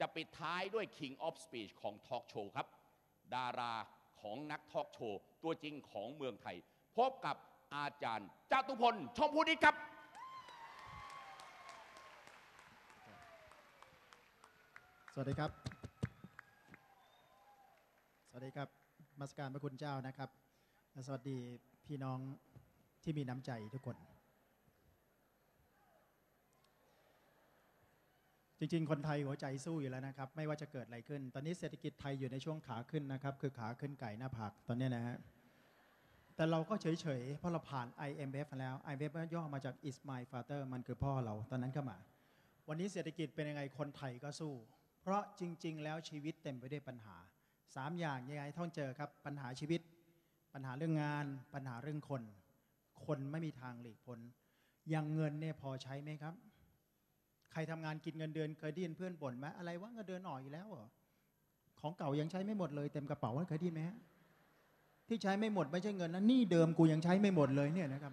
จะปิดท้ายด้วย King of Speech ของ Talk Show ครับ ดาราของนักทอล์กโชว์ ตัวจริงของเมืองไทย พบกับอาจารย์จตุพลชมพูนิตครับ สวัสดีครับ สวัสดีครับมาสการพระคุณเจ้านะครับและสวัสดีพี่น้องที่มีน้ำใจทุกคน จริงๆ คนไทยหัวใจสู้อยู่แล้วนะครับ ไม่ว่าจะเกิดอะไรขึ้น ตอนนี้เศรษฐกิจไทยอยู่ในช่วงขาขึ้นนะครับ คือขาขึ้นไก่หน้าผากตอนนี้นะฮะแต่เราก็เฉยๆ เพราะเราผ่าน IMF มาแล้ว IMF ย่อมาจาก is my father มันคือพ่อเรา ตอนนั้นก็มา วันนี้เศรษฐกิจเป็นยังไงคนไทยก็สู้ เพราะจริง ๆ แล้วชีวิตเต็มไปด้วยปัญหาสามอย่างยังไงท่องเจอครับ ปัญหาชีวิต ปัญหาเรื่องงาน ปัญหาเรื่องคน คนไม่มีทางหลีกพ้นอย่างเงินเนี่ยพอใช้ไหมครับ ครทำงานกินเงินเดือนเคยได้ยินเพื่อนบ่นไหมอะไรว่าเงินเดือนออกอยู่แล้วเหรอของเก่ายังใช้ไม่หมดเลยเต็มกระเป๋าเคยได้ยินไหมฮะที่ใช้ไม่หมดไม่ใช่เงินนะหนี่เดิมกูยังใช้ไม่หมดเลยเนี่ยนะครับ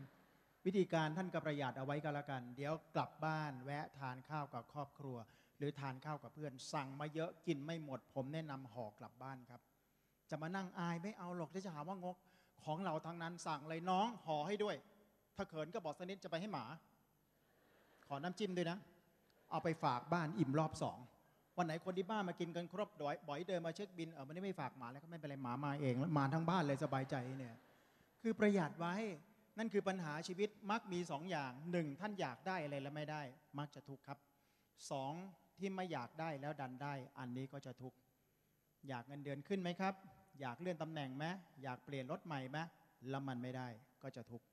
วิธีการท่านก็ประหยัดเอาไว้ก็แล้วกัน เดี๋ยวกลับบ้านแวะทานข้าวกับครอบครัว หรือทานข้าวกับเพื่อน สั่งมาเยอะกินไม่หมด ผมแนะนำห่อกลับบ้านครับ จะมานั่งอายไม่เอาหรอกที่จะหาว่างก ของเราทางนั้นสั่งเลยน้องห่อให้ด้วย ถ้าเขินก็บอกสนิดจะไปให้หมา ขอน้ำจิ้มด้วยนะ เอาไปฝากบ้านอิ่มรอบสองวันไหนคนที่บ้านมากินกันครบดอยบ่อยเดินมาเช็คบินเออมันไม่ฝากหมาแล้วก็ไม่เป็นไรหมามาเองแล้วมาทั้งบ้านเลยสบายใจเนี่ยคือประหยัดไว้นั่นคือปัญหาชีวิตมักมีสองอย่างหนึ่งท่านอยากได้อะไรแล้วไม่ได้ มักจะทุกข์ครับสองที่ไม่อยากได้แล้วดันได้ อันนี้ก็จะทุกข์อยากเงินเดือนขึ้นไหมครับ อยากเลื่อนตำแหน่งไหมอยากเปลี่ยนรถใหม่ไหมแล้วมันไม่ได้ก็จะทุกข์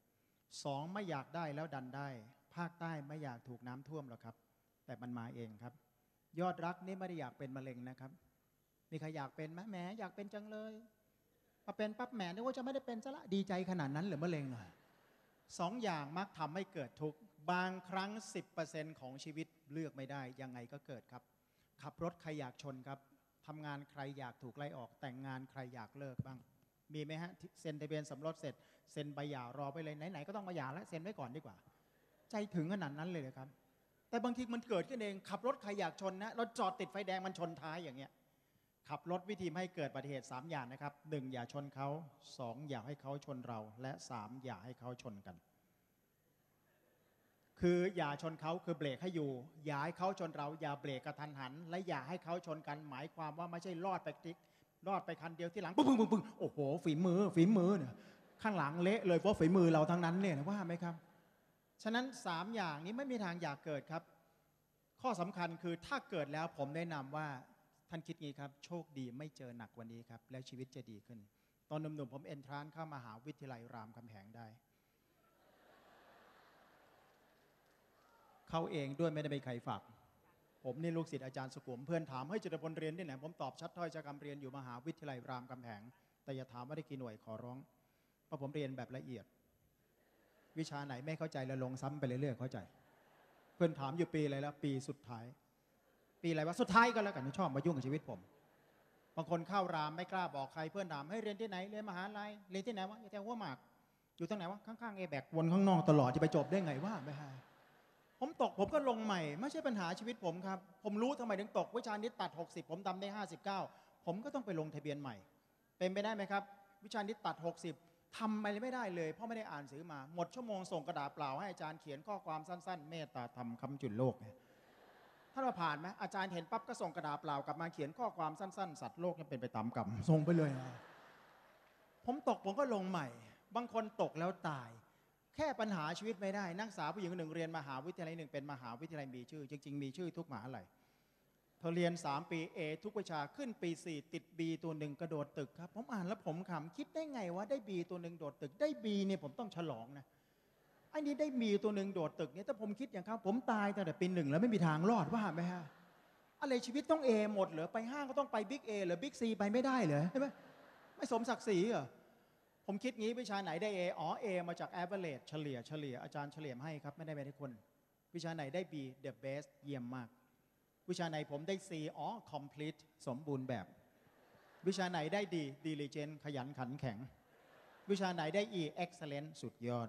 สองไม่อยากได้แล้วดันได้ ภาคใต้ไม่อยากถูกน้ำท่วมหรอกครับ แต่มันมาเองครับ ยอดรักนี่ไม่ได้อยากเป็นมะเร็งนะครับ มีใครอยากเป็นไหมแหมอยากเป็นจังเลยพอเป็นปั๊บแหมนึกว่าจะไม่ได้เป็นซะละดีใจขนาดนั้นหรือมะเร็งอะสองอย่างมักทำให้เกิดทุกข์บางครั้ง 10%ของชีวิตเลือกไม่ได้ยังไงก็เกิดครับ ขับรถใครอยากชนครับทำงานใครอยากถูกไล่ออก แต่งงานใครอยากเลิกบ้าง มีไหมฮะเซ็นทะเบียนสมรสเสร็จเซ็นใบหย่ารอไปเลยไหนๆก็ต้องมาหย่าแล้วเซ็นไว้ก่อนดีกว่า ใจถึงขนาดนั้นเลยครับ แต่บางทีมันเกิดขึ้นเอง ขับรถใครอยากชนนะรถจอดติดไฟแดงมันชนท้ายอย่างเงี้ยขับรถวิธีให้เกิดอุบัติเหตุ 3 อย่างนะครับหนึ่งอย่าชนเขาสองอย่าให้เขาชนเรา และสามอย่าให้เขาชนกัน คืออย่าชนเขาคือเบรกให้อยู่ อย่าให้เขาชนเรา อย่าเบรกกระทันหัน และอย่าให้เขาชนกัน หมายความว่าไม่ใช่รอดไปติ๊กรอดไปคันเดียวที่หลังปึ้งปึ้งปึ้งปึ้งโอ้โหฝีมือฝีมือเนี่ยข้างหลังเละเลยเพราะฝีมือเราทั้งนั้นเนี่ยว่าไหมครับ ฉะนั้นสามอย่างนี้ไม่มีทางอยากเกิดครับ ข้อสำคัญคือถ้าเกิดแล้วผมแนะนำว่าท่านคิดงี้ครับ โชคดีไม่เจอหนักวันนี้ครับ แล้วชีวิตจะดีขึ้น ตอนหนุ่มๆผมเอนทรานเข้ามาหาวิทยาลัยรามคำแหงได้ เข้าเองด้วยไม่ได้ไปใครฝากผมนี่ลูกศิษย์อาจารย์สุขุมเพื่อนถามให้จิตรพลเรียนที่ไหนผมตอบชัดถ้อยชัดคำเรียนอยู่มหาวิทยาลัยรามคำแหงแต่อย่าถามว่าได้กี่หน่วยขอร้องเพราะผมเรียนแบบละเอียด วิชาไหนไม่เข้าใจแล้วลงซ้ำไปเรื่อยๆเข้าใจ เพื่อนถามอยู่ปีอะไรแล้ว ปีสุดท้าย ปีอะไรวะสุดท้ายก็แล้วกันชอบมายุ่งกับชีวิตผมบางคนเข้ารามไม่กล้าบอกใครเพื่อนถามให้เรียนที่ไหนเรียนมหาลัยเรียนที่ไหนวะอยู่แถวหัวหมาก อยู่ตรงไหนวะข้างๆเอแบกวนข้างนอกตลอดจะไปจบได้ไงว่าไม่ใช่ผมตกผมก็ลงใหม่ ไม่ใช่ปัญหาชีวิตผมครับ ผมรู้ทำไมถึงตกวิชานิตตัด 60 ผมทำได้ 59 ผมก็ต้องไปลงทะเบียนใหม่ เป็นไปได้ไหมครับ วิชานิตตัด 60 ทำอะไรไม่ได้เลย เพราะไม่ได้อ่านสือมา หมดชั่วโมงส่งกระดาษเปล่าให้อาจารย์เขียนข้อความสั้นๆ เมตตาธรรมคำจุนโลกเนี่ยถ้าเราผ่านไหมอาจารย์เห็นปั๊บก็ส่งกระดาษเปล่ากลับมาเขียนข้อความสั้นๆ สัตว์โลกยังเป็นไปตามกรรมส่งไปเลย ผมตกผมก็ลงใหม่ บางคนตกแล้วตาย แค่ปัญหาชีวิตไม่ได้ นักศึกษาผู้หญิงคนหนึ่งเรียนมหาวิทยาลัยหนึ่งเป็นมหาวิทยาลัยมีชื่อ จริง ๆ มีชื่อทุกมหาลัย เธอเรียน 3 ปี A ทุกวิชาขึ้นปี 4 ติด B ตัวหนึ่งกระโดดตึกครับ ผมอ่านแล้วผมขำคิดได้ไงว่าได้ B ตัวหนึ่งโดดตึกได้ B เนี่ยผมต้องฉลองนะไอ้นี่ได้ B ตัวหนึ่งโดดตึกเนี่ยถ้าผมคิดอย่างเขาผมตายตั้งแต่ปีหนึ่งแล้วไม่มีทางรอดว่าไหมฮะอะไรชีวิตต้อง A หมดเหรอไปห้างก็ต้องไปบิ๊ก A หรือบิ๊ก C ไปไม่ได้เหรอใช่ไหมไม่สมศักดิ์ศรีเหรอผมคิดงี้วิชาไหนได้ A อ๋อ A มาจาก average เฉลี่ยเฉลี่ยอาจารย์เฉลี่ยให้ครับไม่ได้ไปทุกคน วิชาไหนได้ B the best เยี่ยมมาก วิชาไหนผมได้ C อ๋อ complete สมบูรณ์แบบ วิชาไหนได้ D diligent ขยันขันแข็ง วิชาไหนได้ E excellent สุดยอด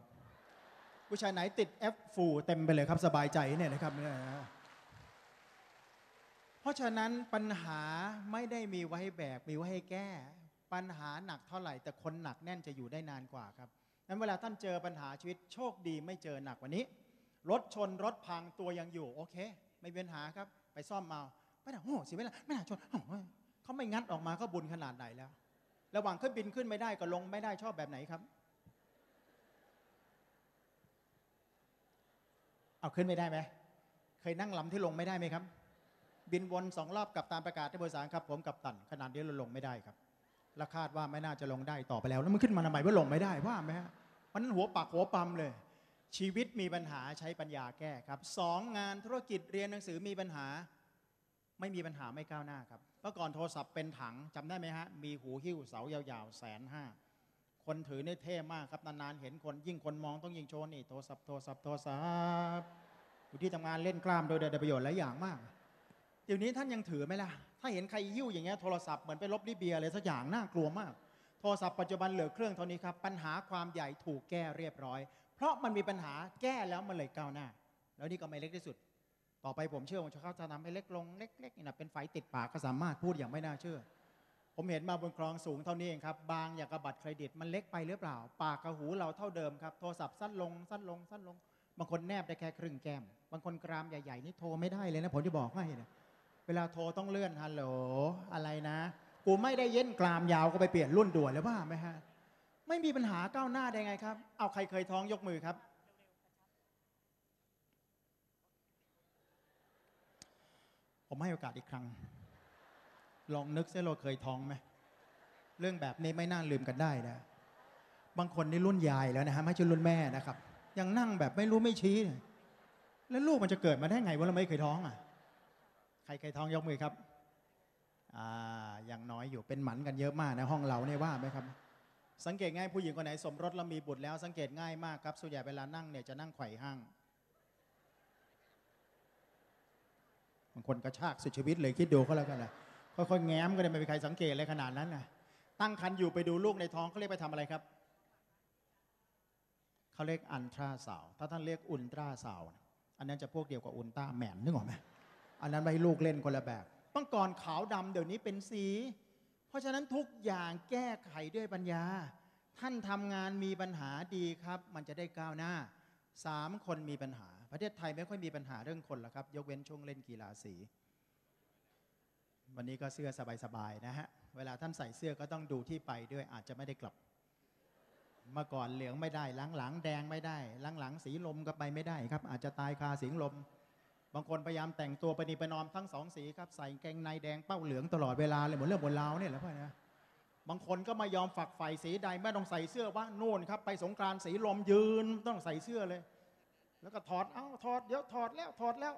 วิชาไหนติด F full เต็มไปเลยครับสบายใจเนี่ยนะครับเนี่ยเพราะฉะนั้นปัญหาไม่ได้มีไว้แบกมีไว้ให้แก้ ปัญหาหนักเท่าไหร่ แต่คนหนักแน่นจะอยู่ได้นานกว่าครับนั้นเวลาท่านเจอปัญหาชีวิตโชคดีไม่เจอหนักกว่านี้รถชนรถพังตัวยังอยู่โอเค ไม่มีปัญหาครับ ไปซ่อมมาไม่น่าโอ้โหเสียเวลาไม่น่าชนเขาไม่งัดออกมาก็บุญขนาดไหนแล้ว ระหว่างขึ้นบินขึ้นไม่ได้ก็ลงไม่ได้ชอบแบบไหนครับ เอาขึ้นไม่ได้ไหมเคยนั่งลำที่ลงไม่ได้ไหมครับ บินวนสองรอบกับตามประกาศที่บริษัทครับ ผมกับตันขนาดนี้เราลงไม่ได้ครับและคาดว่าไม่น่าจะลงได้ต่อไปแล้วแล้วมันขึ้นมาทำไมว่าลงไม่ได้ว่าไหมฮะมันหัวปักหัวปั๊มเลย ชีวิตมีปัญหาใช้ปัญญาแก้ครับสองงานธุรกิจเรียนหนังสือมีปัญหา ไม่มีปัญหาไม่ก้าวหน้าครับเมื่อก่อนโทรศัพท์เป็นถังจำได้ไหมฮะ มีหูหิ้วเสายาวๆแสนห้าคนถือเนี่ยเท่มากครับนานๆเห็นคนยิ่งคนมองต้องยิ่งโชว์นี่โทรศัพท์โทรศัพท์โทรศัพท์อยู่ที่ทำงานเล่นกล้ามโดยได้ประโยชน์หลายอย่างมากเดี๋ยวนี้ท่านยังถือไหมล่ะ ถ้าเห็นใครหิ้วอย่างเงี้ยโทรศัพท์เหมือนไปลบลิเบียอะไรสักอย่างน่ากลัวมาก โทรศัพท์ปัจจุบันเหลือเครื่องเท่านี้ครับปัญหาความใหญ่ถูกแก้เรียบร้อย เพราะมันมีปัญหาแก้แล้วมันเลยก้าวหน้า แล้วนี่ก็ไม่เล็กที่สุด ต่อไปผมเชื่อว่าเขาจะทำให้เล็กลงเล็กๆนี่นะเป็นไฟติดปากก็สามารถพูดอย่างไม่น่าเชื่อ ผมเห็นมาบนคลองสูงเท่านี้เองครับ บางอย่างกับบัตรเครดิตมันเล็กไปหรือเปล่า ปากกับหูเราเท่าเดิมครับโทรศัพท์สั้นลงสั้นลงสั้นลง บางคนแนบได้แค่ครึ่งแก้ม บางคนกรามใหญ่ๆนี่โทรไม่ได้เลยนะผมจะบอกให้นะเวลาโทรต้องเลื่อนฮัลโหลอะไรนะ กูไม่ได้เย็นกรามยาวก็ไปเปลี่ยนรุ่นด่วนแล้วว่าไหมฮะ ไม่มีปัญหาก้าวหน้าได้ไงครับ เอาใครเคยท้องยกมือครับ ผมให้โอกาสอีกครั้ง ลองนึกเสียเราเคยท้องไหมเรื่องแบบนี้ไม่น่าลืมกันได้นะบางคนนี่รุ่นยายแล้วนะฮะไม่ใช่รุ่นแม่นะครับ ยังนั่งแบบไม่รู้ไม่ชี้ แล้วลูกมันจะเกิดมาได้ไงว่าเราไม่เคยท้องอะ ใครเคยท้องยกมือครับ อ่าอยังน้อยอยู่เป็นหมันกันเยอะมากในห้องเราเนี่ยว่าไหมครับ สังเกตง่ายผู้หญิงคนไหนสมรสแล้วมีบุตรแล้วสังเกตง่ายมากครับส่วนใหญ่เวลานั่งเนี่ยจะนั่งไขว่ห้างบางคนกระชากสุดชีวิตเลยคิดดูก็แล้วกันนะค่อยๆแง้มก็ได้ไม่มีใครสังเกตเลยขนาดนั้นนะตั้งครรภ์อยู่ไปดูลูกในท้องเขาเรียกไปทำอะไรครับเขาเรียกอันตราสาว ถ้าท่านเรียกอุลตราสาว อันนั้นจะพวกเดียวกับอุลตราแมนนึกออกไหมอันนั้นไว้ลูกเล่นคนละแบบเมื่อก่อนขาวดำเดี๋ยวนี้เป็นสี เพราะฉะนั้นทุกอย่างแก้ไขด้วยปัญญา ท่านทำงานมีปัญหาดีครับ มันจะได้ก้าวหน้าสามคนมีปัญหา ประเทศไทยไม่ค่อยมีปัญหาเรื่องคนหรอกครับ ยกเว้นช่วงเล่นกีฬาสี วันนี้ก็เสื้อสบายๆนะฮะ เวลาท่านใส่เสื้อก็ต้องดูที่ไปด้วยอาจจะไม่ได้กลับเมื่อก่อนเหลืองไม่ได้หลังๆแดงไม่ได้หลังๆสีลมก็ไปไม่ได้ครับ อาจจะตายคาสีลม บางคนพยายามแต่งตัวประนีประนอมทั้งสองสีครับใส่กางเกงในแดงเป้าเหลืองตลอดเวลาเลยเหมือนเรื่องบนลาวเนี่ยแหละพ่อนะบางคนก็ไม่ยอมฝักใฝ่สีใดไม่ต้องใส่เสื้อว่านู่นครับ ไปสงกรานต์สีลมยืนต้องใส่เสื้อเลย แล้วก็ถอดเอ้าถอดเดี๋ยวถอดแล้วถอดแล้ว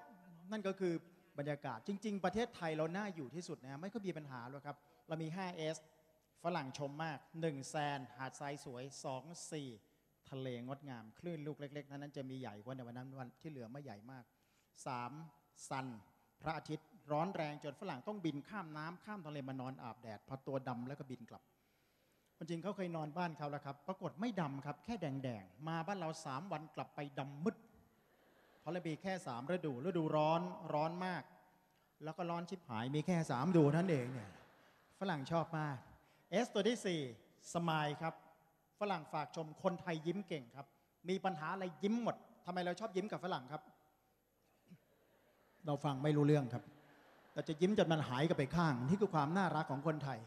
นั่นก็คือบรรยากาศจริง ๆ ประเทศไทยเราน่าอยู่ที่สุดนะไม่ก็มีปัญหาหรอกครับ เรามี 5S ฝรั่งชมมาก 1 แซนหาดทรายสวย 2 4 ทะเลงดงาม คลื่นลูกเล็ก ๆ นั้นจะมีใหญ่กว่าในวันนั้นวันที่เหลือไม่ใหญ่มาก 3. ซันพระอาทิตย์ร้อนแรงจนฝรั่งต้องบินข้ามน้ำข้ามทะเลมานอนอาบแดดพอตัวดำแล้วก็บินกลับคนจริงเขาเคยนอนบ้านเขาแล้วครับ ปรากฏไม่ดำครับ แค่แดงๆ มาบ้านเราสามวันกลับไปดำมืดเพราะเรามีแค่สามฤดู ฤดูร้อนร้อนมาก แล้วก็ร้อนชิบหายมีแค่สามดูนั่นเองเนี่ยฝรั่งชอบมากเอสตัวที่สี่สมายครับ ฝรั่งฝากชมคนไทยยิ้มเก่งครับ มีปัญหาอะไรยิ้มหมดทำไมเราชอบยิ้มกับฝรั่งครับ เราฟังไม่รู้เรื่องครับเราจะยิ้มจนมันหายกับไปข้างนี่คือความน่ารักของคนไทย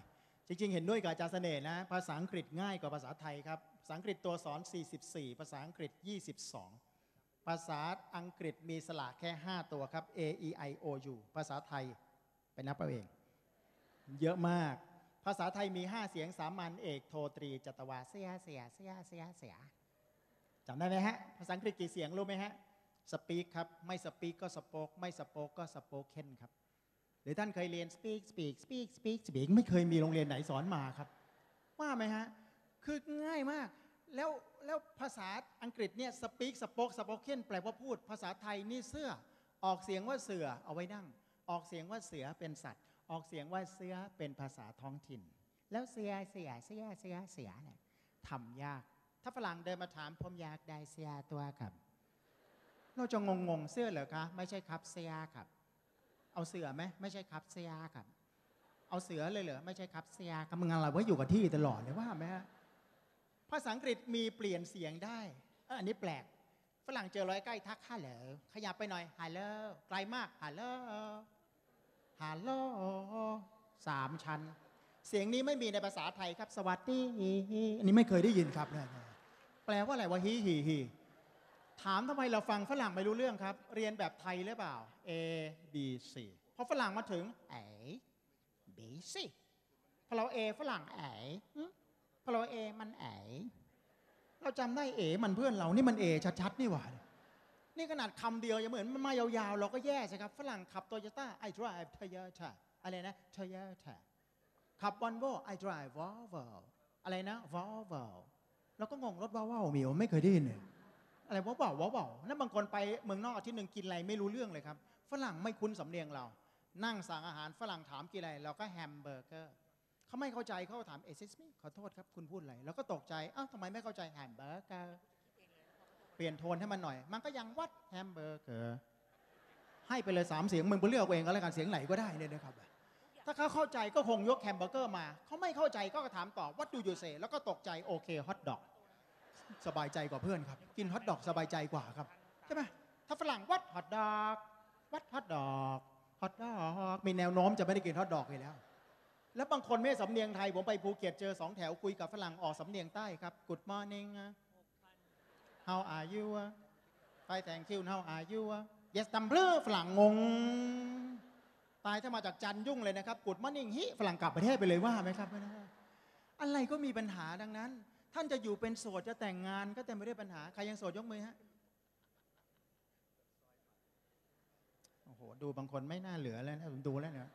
จริง ๆ เห็นด้วยกับอาจารย์เสน่ห์นะภาษาอังกฤษง่ายกว่าภาษาไทยครับภาษาอังกฤษตัวสอน 44 ภาษาอังกฤษ 22 ภาษาอังกฤษมีสระแค่ 5 ตัวครับ A E I O U ภาษาไทยไปนับเอาเอง เยอะมาก ภาษาไทยมี 5 เสียงสามัญเอกโทตรีจัตวาเสียเสียเสียเสียเสียจำได้ไหมฮะภาษาอังกฤษกี่เสียงรู้ไหมฮะ สปีกครับไม่สปีกก็สโปกไม่สโปกก็สโปกเคนครับ หรือท่านเคยเรียน speak speak speak speak speak ไม่เคยมีโรงเรียนไหนสอนมาครับ ว่าไหมฮะ คือง่ายมาก แล้วแล้วภาษาอังกฤษเนี่ย speak spoke spoken แปลว่าพูด ภาษาไทยนี่เสื้อ ออกเสียงว่าเสือเอาไว้นั่ง ออกเสียงว่าเสือเป็นสัตว์ ออกเสียงว่าเสือเป็นภาษาท้องถิ่น แล้วเสือเสือเสือเสือเสือเนี่ยทำยาก ถ้าฝรั่งเดินมาถามผมอยากได้เสือตัวครับ เราจะงงงๆเสื้อเหรอคะ ไม่ใช่ครับเสือครับ เอาเสือไหมไม่ใช่ครับเสียครับ เอาเสือเลยเหรอไม่ใช่ครับเสียกับมึงอะไรวะอยู่กับที่ตลอดเลยว่าไหมฮะภาษาอังกฤษมีเปลี่ยนเสียงได้เอออันนี้แปลก ฝรั่งเจอร้อยใกล้ทักฮัลโหลขยับไปหน่อยฮัลโหลไกลมากฮัลโหลฮัลโหลสามชั้น เสียงนี้ไม่มีในภาษาไทยครับ สวัสดีอันนี้ไม่เคยได้ยินครับเนี่ยแปลว่าอะไรวะฮีฮีฮี ถามทำไมเราฟังฝรั่งไม่รู้เรื่องครับ เรียนแบบไทยหรือเปล่า A B C พอฝรั่งมาถึงเอ B C พอเรา A ฝรั่งเอหึพอเรา A มันเอเราจำได้เอมันเพื่อนเรานี่มันเอชัดๆนี่หว่านี่ขนาดคำเดียวยังเหมือนมันมายาวๆ เราก็แย่สิครับ ฝรั่งขับโตโยต้า I drive Toyota อะไรนะ Toyota ขับ Volvo I drive Volvo อะไรนะ Volvo เราก็งงรถว้าวๆมีวะไม่เคยได้ยินเลย อะไรว้าวๆว้านั่นบางคนไปเมืองนอกที่หนึ่งกินอะไรไม่รู้เรื่องเลยครับ ฝรั่งไม่คุ้นสำเนียงเรา นั่งสั่งอาหารฝรั่งถามกินอะไรเราก็แฮมเบอร์เกอร์เขาไม่เข้าใจเขาถามเอซิสมิขอโทษครับคุณพูดอะไรเราก็ตกใจอ้าวทำไมไม่เข้าใจแฮมเบอร์เกอร์เปลี่ยนโทนให้มันหน่อย มันก็ยังวัดแฮมเบอร์เกอร์ให้ไปเลยสามเสียงมึงไปเลือกเอาเองก็แล้วกันเสียงไหนก็ได้เลยนะครับถ้าเขาเข้าใจก็คงยกแฮมเบอร์เกอร์มา เขาไม่เข้าใจก็ถามต่อวัดดูยูเซแล้วก็ตกใจโอเคฮอทดอก สบายใจกว่าเพื่อนครับ กินฮอทดอกสบายใจกว่าครับใช่ไหมถ้าฝรั่งวัดฮอทดอกวัดฮอทดอกฮอทดอกมีแนวโน้มจะไม่ได้กินฮอทดอกเลยแล้ว แล้วบางคนไม่สำเนียงไทย ผมไปภูเก็ตเจอสองแถวคุยกับฝรั่งออกสำเนียงใต้ครับ Good morning How are you Hi thank you How are you Yes ตำเรือฝรั่งงง ตายถ้ามาจากจันยุ่งเลยนะครับ Good morning ฮิฝรั่งกลับประเทศไปเลยว่าไหมครับไม่ได้อะไรก็มีปัญหาดังนั้น ท่านจะอยู่เป็นโสดจะแต่งงานก็เต็มไปด้วยปัญหา ใครยังโสดยกมือฮะโอ้โหดูบางคนไม่น่าเหลือแล้วนะผมดูแล้วเนี่ย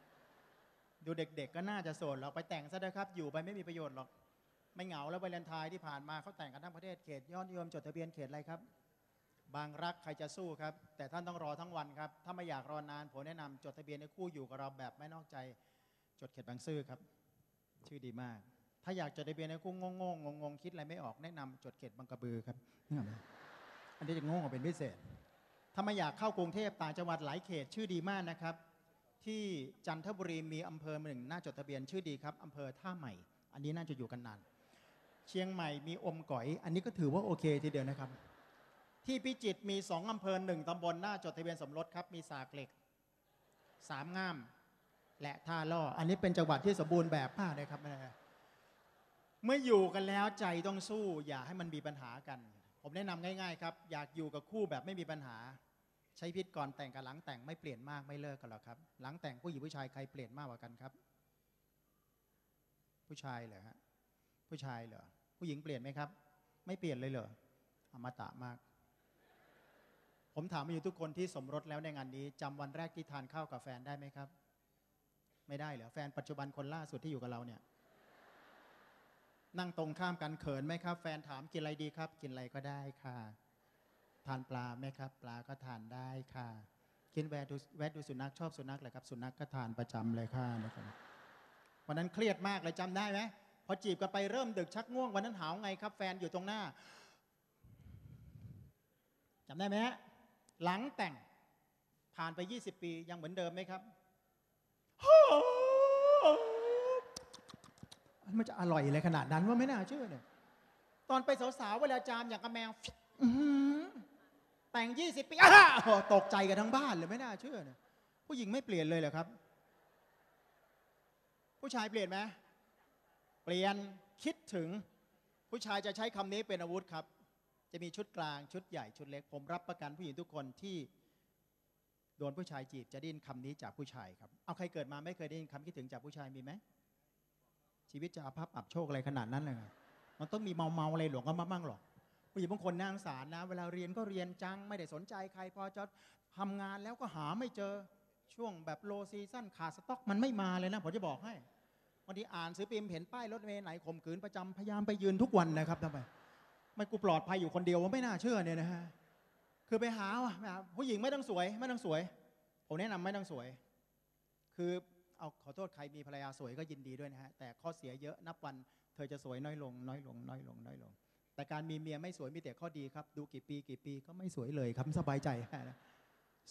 ดูเด็ก ๆ ก็น่าจะโสดเราไปแต่งซะนะครับ อยู่ไปไม่มีประโยชน์หรอก ไม่เหงาแล้ววาเลนไทน์ที่ผ่านมาเขาแต่งกันทั้งประเทศเขตยอดนิยมจดทะเบียนเขตอะไรครับ บางรักใครจะสู้ครับ แต่ท่านต้องรอทั้งวันครับ ถ้าไม่อยากรอนานผมแนะนำจดทะเบียนในคู่อยู่กับเราแบบไม่นอกใจ จดเขตบางซื่อครับ ชื่อดีมาก ถ้าอยากจดทะเบียนในคู่งงงงงๆคิดอะไรไม่ออกแนะนำจดเขตบางกระบือครับนี่ครับอันนี้จะงงกว่าเป็นพิเศษ ถ้าไม่อยากเข้ากรุงเทพต่างจังหวัดหลายเขตชื่อดีมากนะครับ ที่จันทบุรีมีอำเภอหนึ่งน่าจดทะเบียนชื่อดีครับอำเภอท่าใหม่ อันนี้น่าจะอยู่กันนาน เชียงใหม่มีอมก๋อย อันนี้ก็ถือว่าโอเคทีเดียวนะครับ ที่พิจิตรมีสองอำเภอหนึ่งตำบลน่าจดทะเบียนสมรสครับ มีสากเหล็กสามง่าม และท่าล่อ อันนี้เป็นจังหวัดที่สมบูรณ์แบบมากเลยครับ เมื่ออยู่กันแล้วใจต้องสู้ อย่าให้มันมีปัญหากัน ผมแนะนำง่าย ๆ ครับ อยากอยู่กับคู่แบบไม่มีปัญหา ใช้พิษก่อนแต่งกับหลังแต่งไม่เปลี่ยนมากไม่เลิกกันหรอกครับ หลังแต่งผู้หญิงผู้ชายใครเปลี่ยนมากกว่ากันครับ ผู้ชายเหรอฮะผู้ชายเหรอผู้หญิงเปลี่ยนไหมครับ ไม่เปลี่ยนเลยเหรออมตะมาก ผมถามมาอยู่ทุกคนที่สมรสแล้วในงานนี้จำวันแรกที่ทานข้าวกับแฟนได้ไหมครับ ไม่ได้เหรอแฟนปัจจุบันคนล่าสุดที่อยู่กับเราเนี่ย นั่งตรงข้ามกันเขินไหมครับ แฟนถามกินอะไรดีครับ กินอะไรก็ได้ค่ะ ทานปลาไหมครับ ปลาก็ทานได้ค่ะ กินแวดูแวะดูสุนัขชอบสุนัขเลยครับ สุนัขก็ทานประจำเลยค่ะนะครับวันนั้นเครียดมากเลยจำได้ไหมพอจีบกันไปเริ่มดึกชักง่วงวันนั้นหาวไงครับ แฟนอยู่ตรงหน้าจำได้ไหมฮะหลังแต่งผ่านไป 20 ปียังเหมือนเดิมไหมครับ มันจะอร่อยเลยขนาดนั้นว่าไม่น่าเชื่อเนี่ย ตอนไปสาวๆเวลาจามอย่างกระแมวแต่ง20ปีอ้าโอ้ตกใจกันทั้งบ้านเลยไม่น่าเชื่อเนี่ยผู้หญิงไม่เปลี่ยนเลยเหรอครับ ผู้ชายเปลี่ยนไหมเปลี่ยนคิดถึง ผู้ชายจะใช้คำนี้เป็นอาวุธครับ จะมีชุดกลางชุดใหญ่ชุดเล็ก ผมรับประกันผู้หญิงทุกคนที่โดนผู้ชายจีบจะได้ยินคำนี้จากผู้ชายครับ เอาใครเกิดมาไม่เคยได้ยินคำคิดถึงจากผู้ชายมีไหม ชีวิตจะอาภัพอับโชคอะไรขนาดนั้นเลยมันต้องมีเมาเมาอะไรหลวงก็มาบ้างหรอกผู้หญิงบางคนนางสารนะ เวลาเรียนก็เรียนจังไม่ได้สนใจใครพอจะทำงานแล้วก็หาไม่เจอช่วงแบบโลซีซั่นขาดสต็อกมันไม่มาเลยนะผมจะบอกให้บางทีอ่านสือพิมเห็นป้ายรถเมล์ไหนข่มขืนประจำพยายามไปยืนทุกวันนะครับทำไมไม่กูปลอดภัยอยู่คนเดียวว่าไม่น่าเชื่อเนี่ยนะฮะคือไปหาว่ะผู้หญิงไม่ต้องสวย ไม่ต้องสวย ผมแนะนำไม่ต้องสวย คือ เอาขอโทษใครมีภรรยาสวยก็ยินดีด้วยนะฮะแต่ข้อเสียเยอะนับวันเธอจะสวยน้อยลง น้อยลง น้อยลง น้อยลง แต่การมีเมียไม่สวยมีแต่ข้อดีครับ ดูกี่ปีกี่ปีก็ไม่สวยเลยครับสบายใจนะ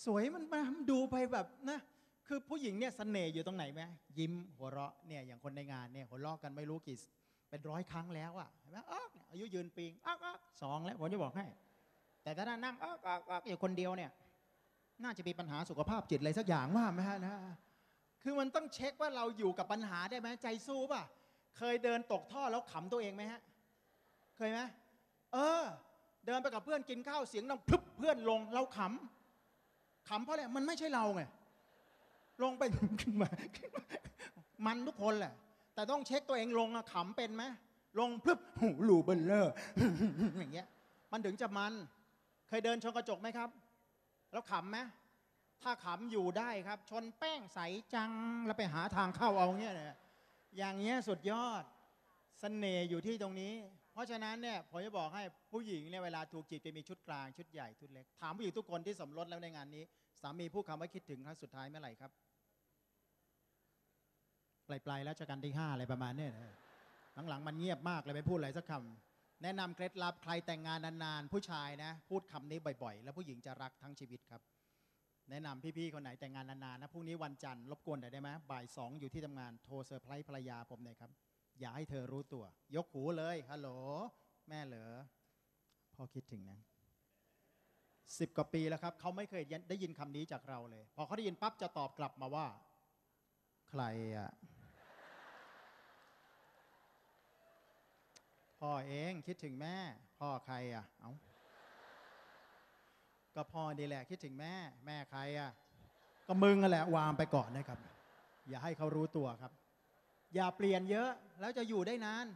สวยมันมาดูไปแบบนะคือผู้หญิงเนี่ยเสน่ห์อยู่ตรงไหนไหมยิ้มหัวเราะเนี่ยอย่างคนในงานเนี่ยหัวเราะกันไม่รู้กี่เป็นร้อยครั้งแล้วอะเห็นไหมอ๊อกอายุยืนปีงอ๊อกอ๊อกสองแล้วผมจะบอกให้ แต่ถ้านั่งอ๊อกอ๊อกอ๊อกอยู่คนเดียวเนี่ย น่าจะมีปัญหาสุขภาพจิตอะไรสักอย่างว่าไหมฮะนะ คือมันต้องเช็คว่าเราอยู่กับปัญหาได้ไหมใจสู้ป่ะ เคยเดินตกท่อแล้วขำตัวเองไหมฮะ เคยไหมเออ เดินไปกับเพื่อนกินข้าวเสียงดังพลึบเพื่อนลงเราขำขำเพราะอะไรมันไม่ใช่เราไงลงไปขึ้นมา มันทุกคนแหละ แต่ต้องเช็คตัวเองลงอะขำเป็นไหมลงพลึบหูรูเบลเลอร์อย่างเงี้ย มันถึงจะมัน เคยเดินชนกระจกไหมครับ แล้วขำไหม ถ้าขำอยู่ได้ครับ ชนแป้งใสจังแล้วไปหาทางเข้าเอาเงี้ยนี่ยอย่างเงี้ยสุดยอดเสน่ห์อยู่ที่ตรงนี้ เพราะฉะนั้นเนี่ยผมจะบอกให้ผู้หญิงเนี่ยเวลาถูกจีบจะมีชุดกลางชุดใหญ่ชุดเล็ก ถามผู้หญิงทุกคนที่สมรสแล้วในงานนี้ สามีพูดคำว่าคิดถึงครั้งสุดท้ายเมื่อไหร่ครับปลายปลายๆรัชกาลที่ห้าอะไรประมาณเนี้ยนะหลังๆมันเงียบมากเลยไม่พูดอะไรสักคำแนะนำเคล็ดลับใครแต่งงานนานๆผู้ชายนะ พูดคำนี้บ่อยๆ แล้วผู้หญิงจะรักทั้งชีวิตครับ แนะนำพี่ๆคนไหนแต่งงานนานๆนะพรุ่งนี้วันจันทร์รบกวนหน่อยได้ไหมบ่ายสองอยู่ที่ทำงานโทรเซอร์ไพรส์ภรรยาผมหน่อยครับ อย่าให้เธอรู้ตัว ยกหูเลยฮัลโหลแม่เหรอพ่อคิดถึงนะสิบกว่าปีแล้วครับเขาไม่เคยได้ยินคำนี้จากเราเลย พอเขาได้ยินปั๊บจะตอบกลับมาว่า ใครอะพ่อเองคิดถึงแม่ พ่อใครอะเอา ก็พ่อดีแหละคิดถึงแม่ แม่ใครอะก็มึงนั่นแหละวางไปก่อนนะครับ อย่าให้เขารู้ตัวครับ อย่าเปลี่ยนเยอะแล้วจะอยู่ได้นาน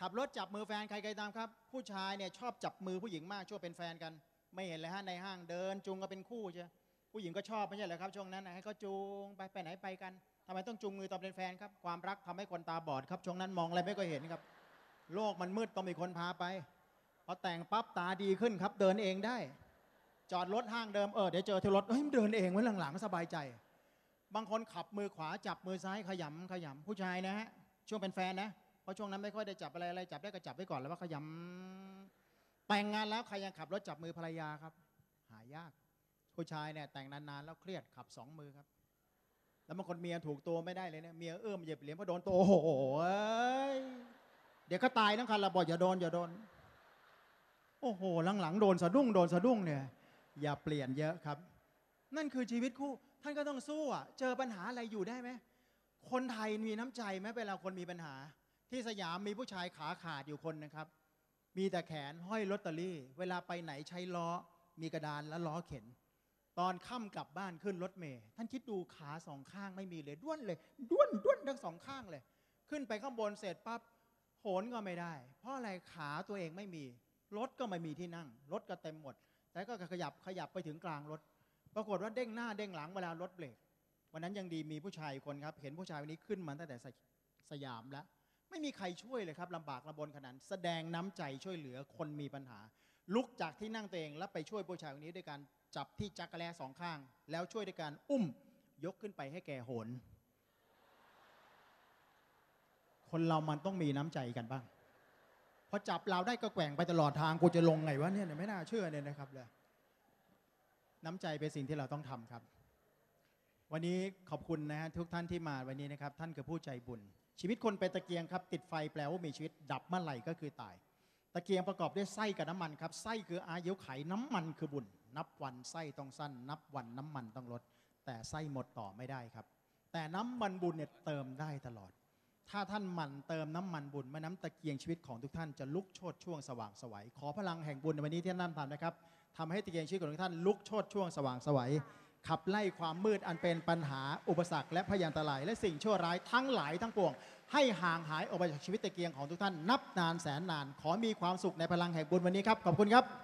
ขับรถจับมือแฟนใครๆตามครับ ผู้ชายเนี่ยชอบจับมือผู้หญิงมากช่วยเป็นแฟนกัน ไม่เห็นเลยฮะในห้างเดินจูงกันเป็นคู่ใช่ผู้หญิงก็ชอบไม่ใช่เหรอครับช่วงนั้นนะให้เขาจูงไปไปไหนไปกันทำไมต้องจูงมือตอนเป็นแฟนครับความรักทำให้คนตาบอดครับช่วงนั้นมองอะไรไม่ก็เห็นครับ โลกมันมืดต้องมีคนพาไปพอแต่งปั๊บตาดีขึ้นครับ เดินเองได้ จอดรถห้างเดิมเออเดี๋ยวเจอที่รถเฮ้ยเดินเองไว้หลังๆสบายใจ บางคนขับมือขวาจับมือซ้ายขยำขยำผู้ชายนะฮะช่วงเป็นแฟนนะเพราะช่วงนั้นไม่ค่อยได้จับอะไรอะไรจับได้ก็จับไว้ก่อนแล้วว่าขยำแต่งงานแล้วใครยังขับรถจับมือภรรยาครับ หายาก ผู้ชายเนี่ยแต่งนานๆแล้วเครียดขับสองมือครับ แล้วบางคนเมียถูกตัวไม่ได้เลยเนี่ยเมียเอื้อมเหยียบเหรียญเพราะโดนตัวโอ้โหเอ้ยเดี๋ยวก็ตายทั้งคันละบอกอย่าโดนอย่าโดนโอ้โหหลังๆโดนสะดุ้งโดนสะดุ้งเนี่ย อย่าเปลี่ยนเยอะครับ นั่นคือชีวิตคู่ ท่านก็ต้องสู้อะ เจอปัญหาอะไรอยู่ได้ไหม คนไทยมีน้ำใจไหมเวลาคนมีปัญหา ที่สยามมีผู้ชายขาขาดอยู่คนนะครับ มีแต่แขนห้อยลอตเตอรี่ เวลาไปไหนใช้ล้อ มีกระดานและล้อเข็น ตอนค่ำกลับบ้านขึ้นรถเมย์ท่านคิดดูขาสองข้างไม่มีเลยด้วนเลยด้วนด้วนทั้งสองข้างเลย ขึ้นไปข้างบนเสร็จปั๊บโหนก็ไม่ได้ เพราะอะไรขาตัวเองไม่มีรถก็ไม่มีที่นั่งรถก็เต็มหมด แต่ก็ขยับขยับไปถึงกลางรถ ปรากฏว่าเด้งหน้าเด้งหลังเวลารถเบรก วันนั้นยังดีมีผู้ชายคนครับ เห็นผู้ชายคนนี้ขึ้นมาตั้งแต่สยสยามแล้ว ไม่มีใครช่วยเลยครับลำบากลำบนขนาดแสดงน้ำใจช่วยเหลือคนมีปัญหา ลุกจากที่นั่งตัวเองแล้วไปช่วยผู้ชายคนนี้ด้วยการจับที่จักรแลสองข้าง แล้วช่วยด้วยการอุ้มยกขึ้นไปให้แก่โหน คนเรามันต้องมีน้ำใจกันบ้าง อจับเราได้ก็แกว่งไปตลอดทางกูจะลงไงวะเนี่ยไม่น่าเชื่อเนี่ยนะครับเลยน้ำใจเป็นสิ่งที่เราต้องทำครับ วันนี้ขอบคุณนะฮะทุกท่านที่มาวันนี้นะครับ ท่านคือผู้ใจบุญ ชีวิตคนเป็นตะเกียงครับ ติดไฟแปลว่ามีชีวิตดับเมื่อไหร่ก็คือตาย ตะเกียงประกอบด้วยไส้กับน้ำมันครับไส้คืออายุไขน้ำมันคือบุญ นับวันไส้ต้องสั้น นับวันน้ำมันต้องลด แต่ไส้หมดต่อไม่ได้ครับ แต่น้ำมันบุญเนี่ยเติมได้ตลอด ถ้าท่านหมั่นเติมน้ำมันบุญแม่น้ำตะเกียงชีวิตของทุกท่านจะลุกโชดช่วงสว่างสวัยขอพลังแห่งบุญในวันนี้ที่ท่านทำนะครับทำให้ตะเกียงชีวิตของทุกท่านลุกโชดช่วงสว่างสวัยขับไล่ความมืดอันเป็นปัญหาอุปสรรคและพยันตราย และสิ่งชั่วร้ายทั้งหลายทั้งปวง ให้ห่างหายออกไปจากชีวิตตะเกียงของทุกท่าน นับนานแสนนาน ขอมีความสุขในพลังแห่งบุญวันนี้ครับขอบคุณครับ